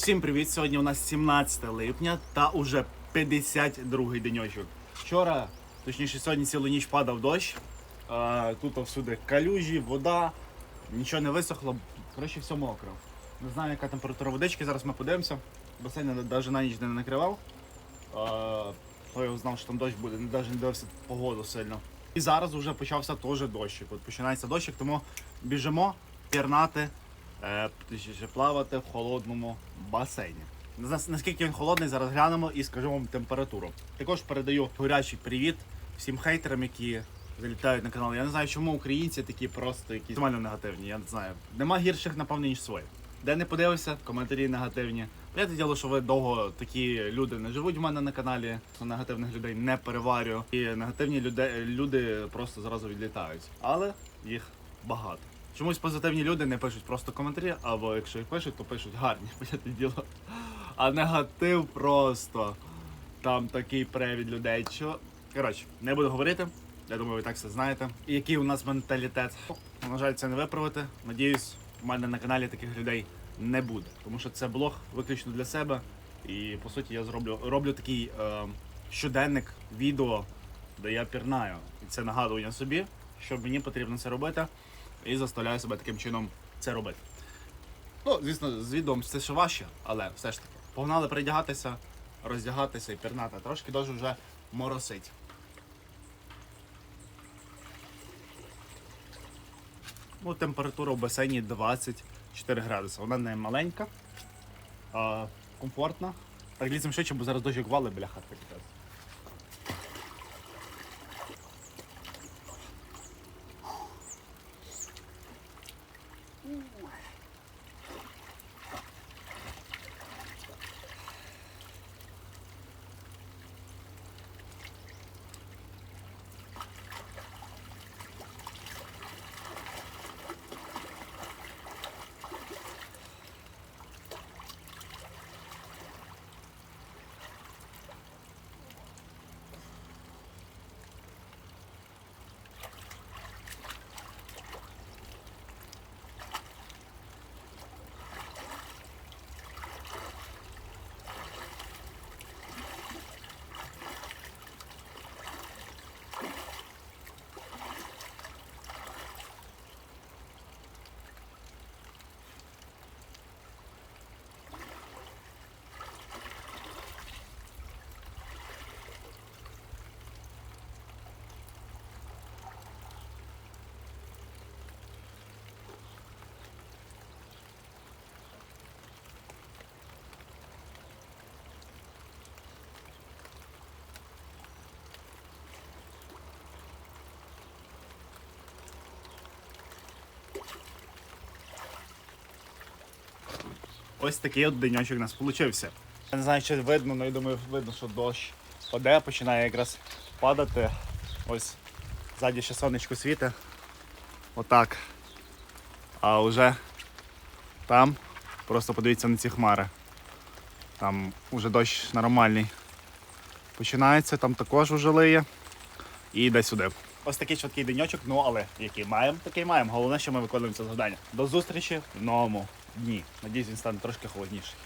Всім привіт! Сьогодні у нас 17 липня та уже 52-й деньочок. Вчора, точніше, сьогодні цілу ніч падав дощ. А, тут всюди калюжі, вода, нічого не висохло, коротше, все мокро. Не знаю, яка температура водички, зараз ми подивимося. Басейн навіть на ніч не накривав. А, Хто його знав, що там дощ буде, навіть не дивився погоду сильно. І зараз вже почався теж дощик. От починається дощик, тому біжимо пірнати, е, точніше, плавати в холодному басейні. Наскільки він холодний, зараз глянемо і скажу вам температуру. Також передаю горячий привіт всім хейтерам, які залітають на канал. Я не знаю, чому українці такі просто якісь нормально негативні. Я не знаю. Нема гірших, напевно, ніж свої. Де не подивився, коментарі негативні. Я діло, що ви довго такі люди не живуть в мене на каналі, негативних людей не переварю. І негативні люди, люди просто зразу відлітають. Але їх багато. Чомусь позитивні люди не пишуть просто коментарі, або якщо і пишуть, то пишуть гарні, понятне діло. А негатив просто там такий привід людей, що. Коротше, не буду говорити. Я думаю, ви так все знаєте. І який у нас менталітет. На жаль, це не виправити. Надіюсь, у мене на каналі таких людей не буде. Тому що це блог виключно для себе. І по суті я зроблю роблю такий е, щоденник відео, де я пірнаю. І це нагадування собі, що мені потрібно це робити. І заставляю себе таким чином це робити. Ну, звісно, з відео це ще важче, але все ж таки. Погнали передягатися, роздягатися і пірнати. Трошки дуже вже моросить. Ну, температура в басейні 24 градуси. Вона не маленька, а комфортна. Так лізем швидше, бо зараз дощик вали біля хати. Ось такий от денечок у нас получився. Я не знаю, чи видно, але я думаю, видно, що дощ паде, починає якраз падати. Ось ззаді ще сонечко світить. Отак. А вже там, просто подивіться на ці хмари. Там вже дощ нормальний. Починається, там також вже лиє. І йде сюди. Ось такий швидкий денечок, ну але який маємо, такий маємо. Головне, що ми виконуємо це завдання. До зустрічі в новому дні. Надіюсь, він стане трошки холодніший.